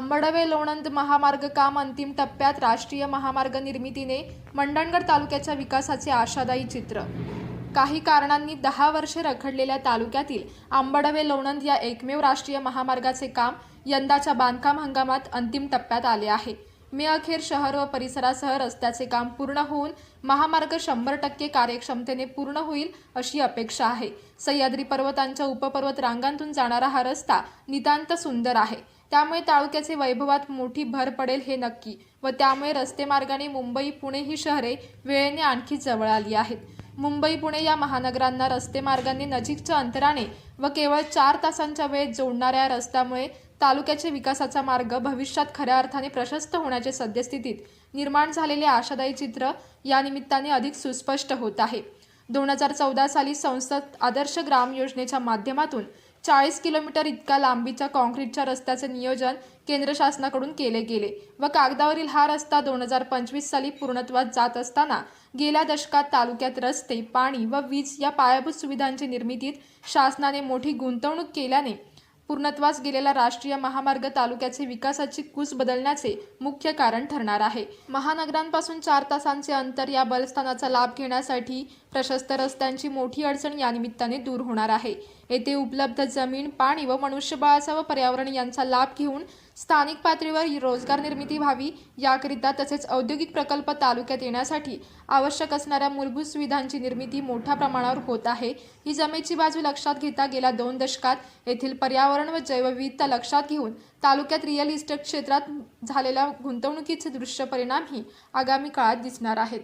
आंबडवे लोणंद महामार्ग काम अंतिम टप्प्यात राष्ट्रीय महामार्ग निर्मितीने मंडणगड तालुक्याच्या विकासाचे आशादायी चित्र. काही कारणांनी दहा वर्षे रखडलेल्या तालुक्यातील आंबडवे लोणंद या एकमेव राष्ट्रीय महामार्गाचे काम यंदाच्या बांधकाम हंगामात अंतिम टप्प्यात आले आहे. मे अखेर शहर व परिसरासह रस्त्याचे काम पूर्ण होऊन महामार्ग शंभर टक्के कार्यक्षमतेने पूर्ण होईल अशी अपेक्षा आहे. सह्याद्री पर्वतांच्या उपपर्वत रांगांतून जाणारा हा रस्ता नितांत सुंदर आहे. त्यामुळे तालुक्याचे वैभवात मोठी भर पडेल हे नक्की व त्यामुळे रस्ते मार्गाने मुंबई पुणे ही शहरे वेळेने आणखी जवळ आली आहेत. मुंबई पुणे या महानगरांना रस्ते मार्गाने नजीकच्या अंतराने व केवळ चार तासांच्या वेळेत जोडणाऱ्या रस्त्यामुळे तालुक्याच्या विकासाचा मार्ग भविष्यात खऱ्या अर्थाने प्रशस्त होण्याचे सद्यस्थितीत निर्माण झालेले आशादायी चित्र या निमित्ताने अधिक सुस्पष्ट होत आहे. दोन हजार चौदा साली संसद आदर्श ग्राम योजनेच्या माध्यमातून चाळीस किलोमीटर इतका लांबीच्या काँक्रीटच्या रस्त्याचे नियोजन केंद्र शासनाकडून केले गेले व कागदावरील हा रस्ता दोन हजार पंचवीस साली पूर्णत्वात जात असताना गेल्या दशकात तालुक्यात रस्ते पाणी व वीज या पायाभूत सुविधांची निर्मितीत शासनाने मोठी गुंतवणूक केल्याने पूर्णत्वास गेलेला राष्ट्रीय महामार्ग तालुक्याचे विकासाची कूस बदलण्याचे मुख्य कारण ठरणार आहे. महानगरांपासून चार तासांचे अंतर या बलस्थानाचा लाभ घेण्यासाठी प्रशस्त रस्त्यांची मोठी अडचण यानिमित्ताने दूर होणार आहे. येथे उपलब्ध जमीन पाणी व मनुष्यबळाचा व पर्यावरण यांचा लाभ घेऊन स्थानिक पातळीवर रोजगार निर्मिती व्हावी याकरिता तसेच औद्योगिक प्रकल्प तालुक्यात येण्यासाठी आवश्यक असणाऱ्या मूलभूत सुविधांची निर्मिती मोठ्या प्रमाणावर होत आहे. ही जमेची बाजू लक्षात घेता गेल्या दोन दशकात येथील पर्यावरण व जैवविविधता लक्षात घेऊन तालुक्यात रिअल इस्टेट क्षेत्रात झालेल्या गुंतवणुकीचे दृश्य परिणामही आगामी काळात दिसणार आहेत.